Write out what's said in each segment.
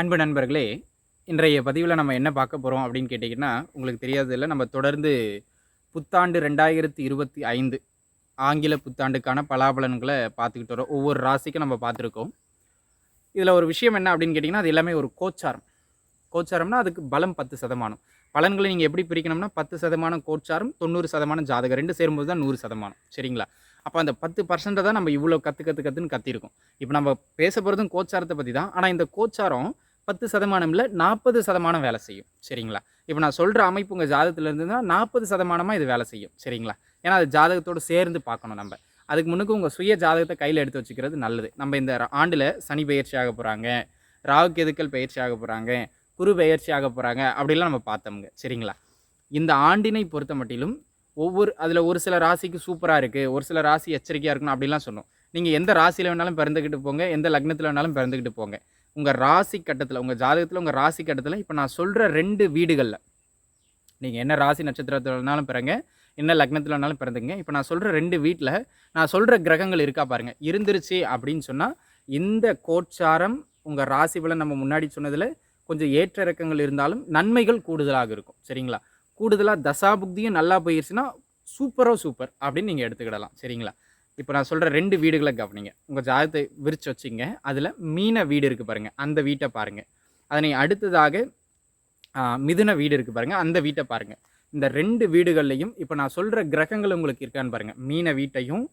அன்பு நண்பர்களே இன்றைய பதிவில் நம்ம என்ன பார்க்க போகிறோம் அப்படின்னு கேட்டிங்கன்னா உங்களுக்கு தெரியாததில்ல நம்ம தொடர்ந்து புத்தாண்டு ரெண்டாயிரத்தி இருபத்தி ஐந்து ஆங்கில புத்தாண்டுக்கான பலாபலன்களை பார்த்துக்கிட்டு வரோம். ஒவ்வொரு ராசிக்கும் நம்ம பார்த்துருக்கோம். இதில் ஒரு விஷயம் என்ன அப்படின்னு கேட்டிங்கன்னா அது எல்லாமே ஒரு கோச்சாரம். கோச்சாரம்னா அதுக்கு பலம் பத்து சதமானம். பலன்களை நீங்கள் எப்படி பிரிக்கணும்னா பத்து சதமானம் கோச்சாரம் தொண்ணூறு சதமானம் ஜாதகம் ரெண்டு சேரும்போது தான் நூறு சதமானம். சரிங்களா? அப்போ அந்த பத்து பர்சன்ட்டை தான் நம்ம இவ்வளோ கற்று கற்று கற்றுன்னு கத்திருக்கோம். இப்போ நம்ம பேச போகிறதும் கோச்சாரத்தை பற்றி தான் ஆனால் இந்த கோச்சாரம் பத்து சதமானம் இல்லை நாற்பது சதமானம் வேலை செய்யும். சரிங்களா? இப்போ நான் சொல்கிற அமைப்பு உங்கள் ஜாதகத்தில் இருந்ததுன்னா நாற்பது சதமானமாக இது வேலை செய்யும். சரிங்களா? ஏன்னா அது ஜாதகத்தோடு சேர்ந்து பார்க்கணும் நம்ம. அதுக்கு முன்னுக்கு உங்கள் சுய ஜாதகத்தை கையில் எடுத்து வச்சுக்கிறது நல்லது. நம்ம இந்த ஆண்டில் சனி பயிற்சி ஆக போகிறாங்க ராகு கெதுக்கள் பயிற்சி ஆக போகிறாங்க குரு பயிற்சி ஆக போகிறாங்க அப்படிலாம் நம்ம பார்த்தோமுங்க. சரிங்களா? இந்த ஆண்டினை பொறுத்த மட்டிலும் ஒவ்வொரு அதில் ஒரு சில ராசிக்கு சூப்பராக இருக்குது ஒரு சில ராசி எச்சரிக்கையாக இருக்கணும் அப்படிலாம் சொன்னோம் நீங்கள் எந்த ராசியில் வேணாலும் பிறந்துக்கிட்டு போங்க எந்த லக்னத்தில் வேணாலும் பிறந்துக்கிட்டு போங்க. உங்கள் ராசி கட்டத்தில் உங்கள் ஜாதகத்தில் உங்கள் ராசி கட்டத்தில் இப்போ நான் சொல்கிற ரெண்டு வீடுகளில். நீங்கள் என்ன ராசி நட்சத்திரத்தில் வேணாலும் பிறங்க என்ன லக்னத்தில் வேணாலும் பிறந்துங்க இப்போ நான் சொல்கிற ரெண்டு வீட்டில் நான் சொல்கிற கிரகங்கள் இருக்கா பாருங்கள் இருந்துருச்சு அப்படின்னு சொன்னால் இந்த கோச்சாரம் உங்கள் ராசி பலன் நம்ம முன்னாடி சொன்னதில் கொஞ்சம் ஏற்ற இறக்கங்கள் இருந்தாலும் நன்மைகள் கூடுதலாக இருக்கும். சரிங்களா? கூடுதலாக தசாபுக்தியும் நல்லா போயிடுச்சுன்னா சூப்பரோ சூப்பர் அப்படின்னு நீங்கள் எடுத்துக்கிடலாம். சரிங்களா? இப்போ நான் சொல்கிற ரெண்டு வீடுகளை கவனிங்க. உங்கள் ஜாதகத்தை விரித்து வச்சுங்க அதில் மீன வீடு இருக்குது பாருங்கள் அந்த வீட்டை பாருங்கள் அதனை அடுத்ததாக மிதுன வீடு இருக்குது பாருங்கள் அந்த வீட்டை பாருங்கள் இந்த ரெண்டு வீடுகள்லையும் இப்போ நான் சொல்கிற கிரகங்கள் உங்களுக்கு இருக்கான்னு பாருங்கள் மீன வீட்டையும்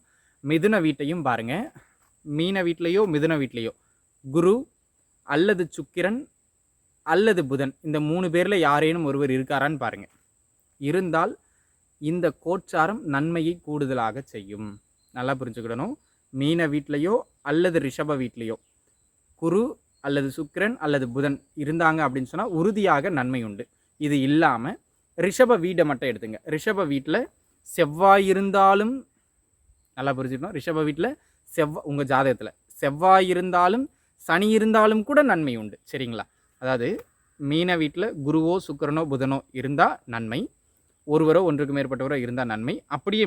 மிதுன வீட்டையும் பாருங்கள் மீன வீட்லேயோ மிதுன வீட்லேயோ. குரு அல்லது சுக்கிரன் அல்லது புதன். இந்த மூணு பேரில் யாரேனும் ஒருவர் இருக்காரான்னு பாருங்கள் இருந்தால் இந்த கோச்சாரம் நன்மையை கூடுதலாக செய்யும். நல்லா புரிஞ்சுக்கிடணும். மீன வீட்லேயோ அல்லது ரிஷப வீட்லேயோ. குரு அல்லது சுக்கிரன் அல்லது புதன் இருந்தாங்க அப்படின்னு சொன்னால் உறுதியாக நன்மை உண்டு. இது இல்லாமல் ரிஷப வீடை மட்டும் எடுத்துங்க. ரிஷப வீட்டில் செவ்வாய் இருந்தாலும் நல்லா புரிஞ்சுக்கணும். ரிஷப வீட்டில் செவ்வாய் உங்கள் ஜாதகத்தில் செவ்வாய் இருந்தாலும் சனி இருந்தாலும் கூட நன்மை உண்டு. சரிங்களா? அதாவது மீன வீட்டில் குருவோ சுக்கரனோ புதனோ இருந்தால் நன்மை. ஒருவரோ ஒன்றுக்கு மேற்பட்டவரோ இருந்தால் நன்மை. அப்படியே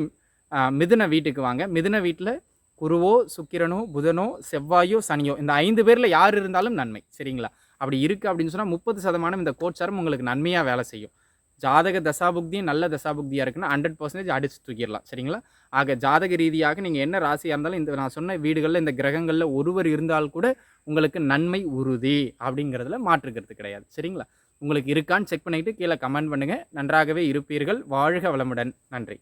மிதுன வீட்டுக்கு வாங்க. மிதுன வீட்டில் குருவோ சுக்கிரனோ புதனோ செவ்வாயோ சனியோ இந்த ஐந்து பேரில் யார் இருந்தாலும் நன்மை. சரிங்களா? அப்படி இருக்குது அப்படின்னு சொன்னால் முப்பது சதமானம் இந்த கோச்சாரம் உங்களுக்கு நன்மையாக வேலை செய்யும். ஜாதக தசாபுக்தியும் நல்ல தசாபுக்தியாக இருக்குன்னா ஹண்ட்ரட் பர்சன்டேஜ் அடிச்சு தூக்கிடலாம். சரிங்களா? ஆக ஜாதக ரீதியாக நீங்கள் என்ன ராசியாக இருந்தாலும் இந்த நான் சொன்ன வீடுகளில் இந்த கிரகங்களில் ஒருவர் இருந்தால் கூட உங்களுக்கு நன்மை உறுதி அப்படிங்கிறதுல மாற்றுக்கிறது கிடையாது. சரிங்களா? உங்களுக்கு இருக்கான்னு செக் பண்ணிவிட்டு கீழே கமெண்ட் பண்ணுங்கள் நன்றாகவே இருப்பீர்கள். வாழ்க வளமுடன். நன்றி.